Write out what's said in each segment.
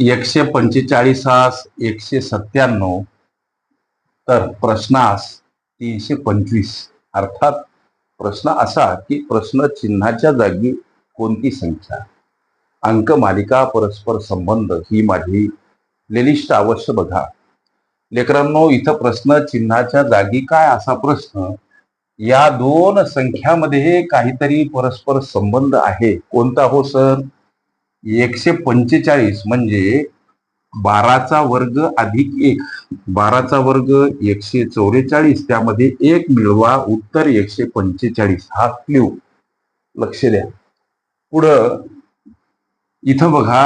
एकशे पंचेचाळीसास एकशे सत्त्याण्णव तर प्रश्नास तीनशे पंचवीस. अर्थात प्रश्न असा की प्रश्न चिन्हाच्या जागी कोणती संख्या? अंक मालिका परस्पर संबंध ही माझी प्लेलिस्ट अवश्य बघा. लेकरांनो इथं प्रश्न चिन्हाच्या जागी काय असा प्रश्न? या दोन संख्यामध्ये काहीतरी परस्पर संबंध आहे. कोणता हो सर? एकशे पंचेचाळीस म्हणजे बाराचा वर्ग अधिक एक. बाराचा वर्ग एकशे चौवेचाळीस त्यामध्ये एक मिळवा उत्तर एकशे पंचेचाळीस. हा क्ल्यू लक्ष द्या. पुढं इथं बघा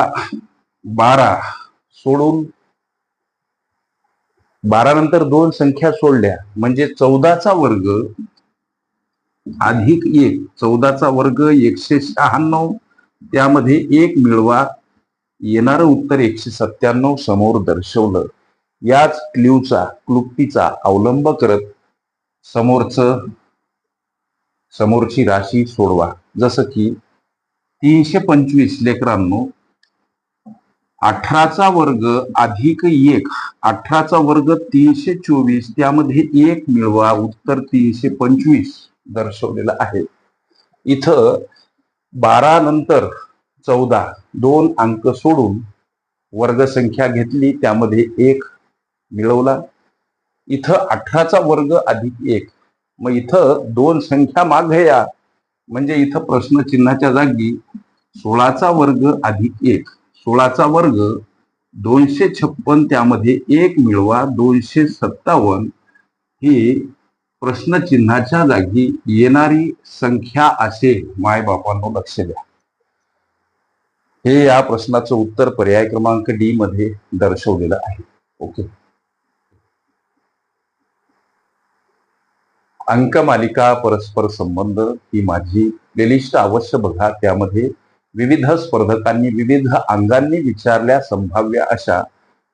बारा सोडून बारा नंतर दोन संख्या सोडल्या. म्हणजे चौदाचा वर्ग अधिक एक. चौदाचा वर्ग एकशे शहाण्णव. त्यामध्ये एक मिळवा. येणारं उत्तर एकशे सत्त्याण्णव समोर दर्शवलं. याच क्ल्यूचा क्लुप्तीचा अवलंब करत समोरचं समोरची राशी सोडवा. जसं की तीनशे पंचवीस लेकरांनो अठराचा वर्ग अधिक एक अठराचा वर्ग तीनशे चोवीस त्यामध्ये एक मिळवा. उत्तर तीनशे पंचवीस दर्शवलेलं आहे. इथं बारा नंतर चौदा दोन अंक सोडून वर्गसंख्या घेतली त्यामध्ये एक मिळवला. इथं अठराचा वर्ग अधिक एक. मग इथं दोन संख्या मागे या. म्हणजे इथं प्रश्नचिन्हाच्या जागी सोळाचा वर्ग अधिक एक. सोळाचा वर्ग दोनशे छप्पन त्यामध्ये एक मिळवा. दोनशे सत्तावन्न ही प्रश्नचिन्हाच्या जागी येणारी संख्या असेल मायबापांनो लक्ष द्या. हे या प्रश्नाचं उत्तर पर्याय क्रमांक डी मध्ये दर्शवलेलं आहे. ओके. अंकमालिका परस्पर संबंध ही माझी प्लेलिस्ट अवश्य बघा. त्यामध्ये विविध स्पर्धकांनी विविध अंगांनी विचारल्या संभाव्य अशा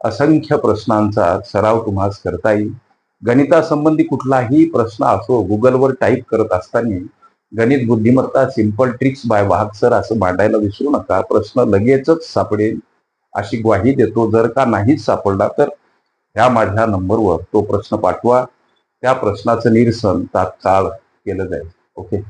असंख्य प्रश्नांचा सराव तुम्हाला करता येईल. गणितासंबंधी कुठलाही प्रश्न असो गुगलवर टाईप करत असताना गणित बुद्धिमत्ता simple tricks by Wahak sir असं मांडायला विसरू नका. प्रश्न लगेचच सापडेल अशी ग्वाही देतो. जर का नाहीच सापडला तर ह्या माझ्या नंबरवर तो प्रश्न पाठवा. त्या प्रश्नाचं निरसन तात्काळ केलं जाईल. ओके